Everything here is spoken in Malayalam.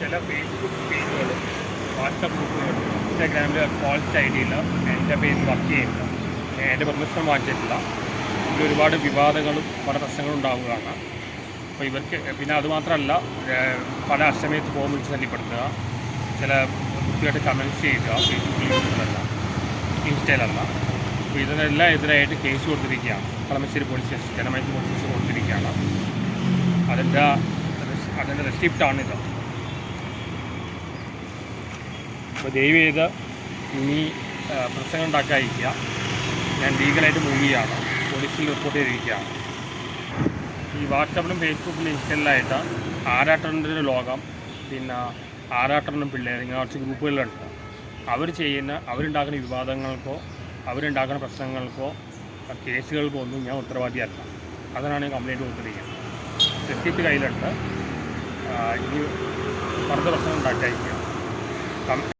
ചില ഫേസ്ബുക്ക് പേജുകൾ വാട്സപ്പ് ഗ്രൂപ്പുകൾ ഇൻസ്റ്റാഗ്രാമിൽ ഫോൾസ് ഐ ഡിയിൽ എന്റെ പേജ് വർക്ക് ചെയ്യുന്നില്ല എന്റെ പെർമിഷൻ വാങ്ങിച്ചിട്ടില്ല. ഇതിൽ ഒരുപാട് വിവാദങ്ങളും പല പ്രശ്നങ്ങളും ഉണ്ടാവുകയാണ്. അപ്പോൾ ഇവർക്ക് പിന്നെ അതുമാത്രമല്ല പല അഷ്ടമയത്ത് ഫോം വിളിച്ച് ശല്യപ്പെടുത്തുക ചില വൃത്തിയായിട്ട് കമൻസ് ചെയ്യുക ഫേസ്ബുക്കിൽ യൂട്യൂബിലല്ല ഇൻസ്റ്റയിലല്ല. അപ്പോൾ ഇതിനെല്ലാം എതിരായിട്ട് കേസ് കൊടുത്തിരിക്കുകയാണ്. Kalamassery police station Janamaithri police station കൊടുത്തിരിക്കുകയാണ്. അതിന്റെ അതിന്റെ റെസിപ്റ്റാണിത് അപ്പോൾ ദയവ് ചെയ്ത് ഇനി പ്രശ്നങ്ങൾ ഉണ്ടാക്കാതിരിക്കുക ഞാൻ ലീഗലായിട്ട് മൂവ് ചെയ്യുകയാണ്. പോലീസിൽ റിപ്പോർട്ട് ചെയ്തിരിക്കുകയാണ്. ഈ വാട്സപ്പിലും ഫേസ്ബുക്കിലും ഇൻസ്റ്റലിലായിട്ട് ആരാട്ടറിന്റെ ഒരു ലോകം പിന്നെ ആരാട്ടറിനും പിള്ളേർ ഇങ്ങനെ കുറച്ച് ഗ്രൂപ്പുകളുണ്ട്. അവർ ചെയ്യുന്ന അവരുണ്ടാക്കുന്ന വിവാദങ്ങൾക്കോ അവരുണ്ടാക്കുന്ന പ്രശ്നങ്ങൾക്കോ കേസുകൾക്കോ ഒന്നും ഞാൻ ഉത്തരവാദിയല്ല. അതിനാണ് ഞാൻ കംപ്ലയിന്റ് കൊടുത്തിരിക്കുന്നത്. റെസിപ്റ്റ് കയ്യിലുണ്ട്. ഇനി പറഞ്ഞ പ്രശ്നം ഉണ്ടാക്കാതിരിക്കുക. കം-